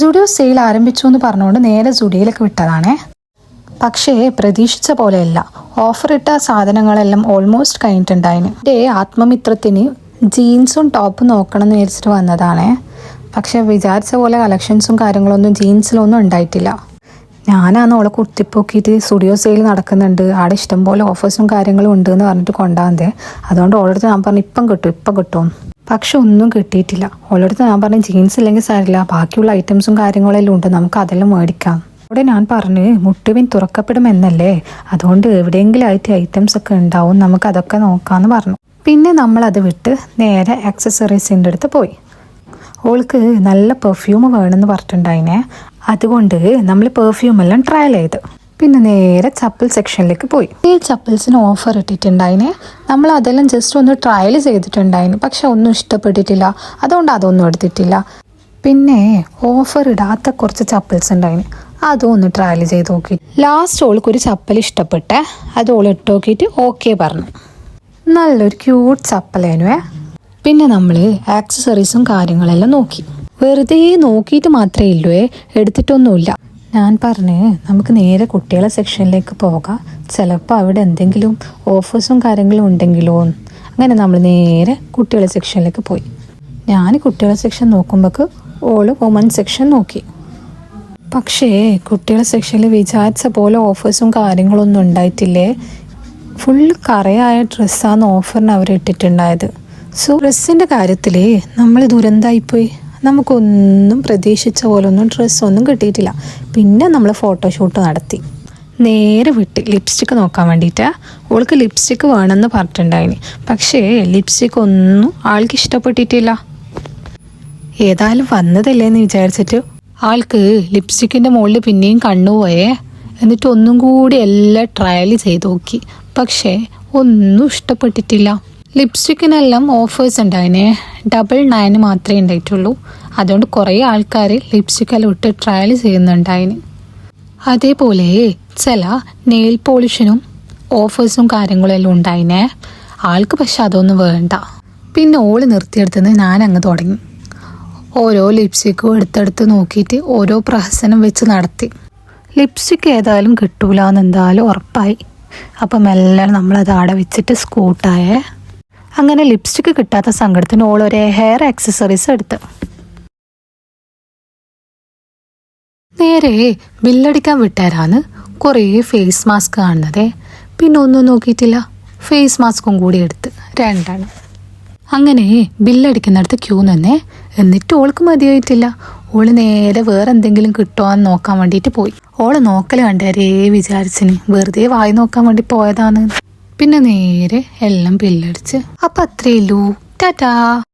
Zudio sale ആരംഭിച്ചു എന്ന് പറഞ്ഞുകൊണ്ട് നേരെ സുഡിയോയിലേക്ക് വിട്ടതാണേ. പക്ഷേ പ്രതീക്ഷിച്ച പോലെയല്ല. ഓഫർ ഇട്ട സാധനങ്ങളെല്ലാം ഓൾമോസ്റ്റ് കഴിഞ്ഞിട്ടുണ്ടായിന്. എന്റെ ആത്മമിത്രത്തിന് ജീൻസും ടോപ്പും നോക്കണം എന്ന് വിചാരിച്ചിട്ട് വന്നതാണേ. പക്ഷേ വിചാരിച്ച പോലെ കളക്ഷൻസും കാര്യങ്ങളൊന്നും ജീൻസിലൊന്നും ഉണ്ടായിട്ടില്ല. ഞാനാണ് ഓളെ കുത്തിപ്പോക്കിയിട്ട് സ്റ്റുഡിയോ സെയിൽ നടക്കുന്നുണ്ട്. അവിടെ ഇഷ്ടംപോലെ ഓഫേഴ്സും കാര്യങ്ങളും ഉണ്ട് എന്ന് പറഞ്ഞിട്ട് കൊണ്ടാന്തേ അതുകൊണ്ട് ഓളടുത്ത് ഞാൻ പറഞ്ഞു ഇപ്പം കിട്ടും ഇപ്പം കിട്ടും. പക്ഷെ ഒന്നും കിട്ടിയിട്ടില്ല. ഓളടുത്ത് ഞാൻ പറഞ്ഞു ജീൻസ് ഇല്ലെങ്കിൽ സാരില്ല ബാക്കിയുള്ള ഐറ്റംസും കാര്യങ്ങളെല്ലാം ഉണ്ട് നമുക്ക് അതെല്ലാം മേടിക്കാം. അവിടെ ഞാൻ പറഞ്ഞ് മുട്ടുവിൻ തുറക്കപ്പെടും എന്നല്ലേ? അതുകൊണ്ട് എവിടെയെങ്കിലും ആയിട്ട് ഐറ്റംസ് ഒക്കെ ഉണ്ടാവും നമുക്ക് അതൊക്കെ നോക്കാമെന്ന് പറഞ്ഞു. പിന്നെ നമ്മൾ അത് വിട്ട് നേരെ ആക്സസറീസിന്റെ അടുത്ത് പോയി. ഓൾക്ക് നല്ല പെർഫ്യൂം വേണമെന്ന് പറഞ്ഞിട്ടുണ്ടായിനെ. അതുകൊണ്ട് നമ്മൾ പെർഫ്യൂം എല്ലാം ട്രയൽ ചെയ്ത്. പിന്നെ നേരെ ചപ്പൽ സെക്ഷനിലേക്ക് പോയി. ഈ ചപ്പൽസിന് ഓഫർ ഇട്ടിട്ടുണ്ടായിനെ. നമ്മൾ അതെല്ലാം ജസ്റ്റ് ഒന്ന് ട്രയൽ ചെയ്തിട്ടുണ്ടായിന്. പക്ഷെ ഒന്നും ഇഷ്ടപ്പെട്ടിട്ടില്ല. അതുകൊണ്ട് അതൊന്നും എടുത്തിട്ടില്ല. പിന്നെ ഓഫർ ഇടാത്ത കുറച്ച് ചപ്പൽസ് ഉണ്ടായിന്. അതും ഒന്ന് ട്രയൽ ചെയ്ത് നോക്കി. ലാസ്റ്റ് ഓൾക്ക് ഒരു ചപ്പൽ ഇഷ്ടപ്പെട്ടെ. അത് ഓൾ ഇട്ട് നോക്കിയിട്ട് ഓക്കെ പറഞ്ഞു. നല്ലൊരു ക്യൂട്ട് ചപ്പലേനുവേ. പിന്നെ നമ്മൾ ആക്സസറീസും കാര്യങ്ങളെല്ലാം നോക്കി. വെറുതെ നോക്കിയിട്ട് മാത്രമേ ഇല്ലേ എടുത്തിട്ടൊന്നുമില്ല. ഞാൻ പറഞ്ഞ് നമുക്ക് നേരെ കുട്ടികളെ സെക്ഷനിലേക്ക് പോകാം. ചിലപ്പോൾ അവിടെ എന്തെങ്കിലും ഓഫേഴ്സും കാര്യങ്ങളും ഉണ്ടെങ്കിലോ? അങ്ങനെ നമ്മൾ നേരെ കുട്ടികളെ സെക്ഷനിലേക്ക് പോയി. ഞാൻ കുട്ടികളെ സെക്ഷൻ നോക്കുമ്പോൾക്ക് ഓൾ വുമൺ സെക്ഷൻ നോക്കി. പക്ഷേ കുട്ടികളെ സെക്ഷനിൽ വിചാരിച്ച പോലെ ഓഫേഴ്സും കാര്യങ്ങളൊന്നും ഉണ്ടായിട്ടില്ലേ? ഫുൾ കറയായ ഡ്രസ്സാണ് ഓഫറിന് അവർ ഇട്ടിട്ടുണ്ടായത് സോ ഡ്രസ്സിന്റെ കാര്യത്തിൽ നമ്മൾ ദുരന്തമായിപ്പോയി നമുക്കൊന്നും പ്രതീക്ഷിച്ച പോലെ പോലൊന്നും ഡ്രസ്സൊന്നും കിട്ടിയിട്ടില്ല. പിന്നെ നമ്മൾ ഫോട്ടോഷൂട്ട് നടത്തി. നേരെ വിട്ട് ലിപ്സ്റ്റിക്ക് നോക്കാൻ വേണ്ടിയിട്ട് ഓൾക്ക് ലിപ്സ്റ്റിക്ക് വേണമെന്ന് പറഞ്ഞിട്ടുണ്ടായിന്. പക്ഷേ ലിപ്സ്റ്റിക്ക് ഒന്നും ആൾക്ക് ഇഷ്ടപ്പെട്ടിട്ടില്ല. ഏതായാലും വന്നതല്ലേ എന്ന് വിചാരിച്ചിട്ട് ആൾക്ക് ലിപ്സ്റ്റിക്കിന്റെ മുകളിൽ പിന്നെയും കണ്ണുപോയേ എന്നിട്ട് ഒന്നും കൂടി എല്ലാം ട്രയൽ ചെയ്ത് നോക്കി. പക്ഷേ ഒന്നും ഇഷ്ടപ്പെട്ടിട്ടില്ല. ലിപ്സ്റ്റിക്കിനെല്ലാം ഓഫേഴ്സ് ഉണ്ടായിനെ. ഡബിൾ നയന് മാത്രമേ ഉണ്ടായിട്ടുള്ളൂ. അതുകൊണ്ട് കുറേ ആൾക്കാർ ലിപ്സ്റ്റിക്കെല്ലാം ഇട്ട് ട്രയൽ ചെയ്യുന്നുണ്ടായിന്. അതേപോലെ ചില നെയിൽ പോളിഷിനും ഓഫേഴ്സും കാര്യങ്ങളെല്ലാം ഉണ്ടായിനെ. ആൾക്ക് പക്ഷെ അതൊന്നും വേണ്ട. പിന്നെ ഓൾ നിർത്തിയെടുത്തുനിന്ന് ഞാൻ അങ്ങ് തുടങ്ങി. ഓരോ ലിപ്സ്റ്റിക്കും എടുത്തെടുത്ത് നോക്കിയിട്ട് ഓരോ പ്രഹസനം വെച്ച് നടത്തി. ലിപ്സ്റ്റിക്ക് ഏതായാലും കിട്ടൂല എന്തായാലും ഉറപ്പായി. അപ്പം എല്ലാം നമ്മളത് അവിടെ വെച്ചിട്ട് സ്കൂട്ടായേ അങ്ങനെ ലിപ്സ്റ്റിക് കിട്ടാത്ത സങ്കടത്തിന് ഓൾ ഒരു ഹെയർ ആക്സസറീസ് എടുത്ത്. നേരെ ബില്ലടിക്കാൻ വിട്ടാരാന്ന് കുറേ ഫേസ് മാസ്ക് കാണുന്നതേ. പിന്നെ ഒന്നും നോക്കിയിട്ടില്ല. ഫേസ് മാസ്കും കൂടി എടുത്ത് രണ്ടാണ് അങ്ങനെ ബില്ലടിക്കുന്നിടത്ത് ക്യൂ നിന്നേ. എന്നിട്ട് ഓൾക്ക് മതിയായിട്ടില്ല. ഓൾ നേരെ വേറെ എന്തെങ്കിലും കിട്ടുമോന്ന് നോക്കാൻ വേണ്ടിയിട്ട് പോയി. ഓൾ നോക്കൽ കണ്ടേരേ വിചാരിച്ചിന്. വെറുതെ വായി നോക്കാൻ വേണ്ടി പോയതാണ് പിന്നെ നേരെ എല്ലാം പില്ലടിച്ച് അപ്പൊ അത്രേ ഉള്ളൂ. ടാറ്റാ.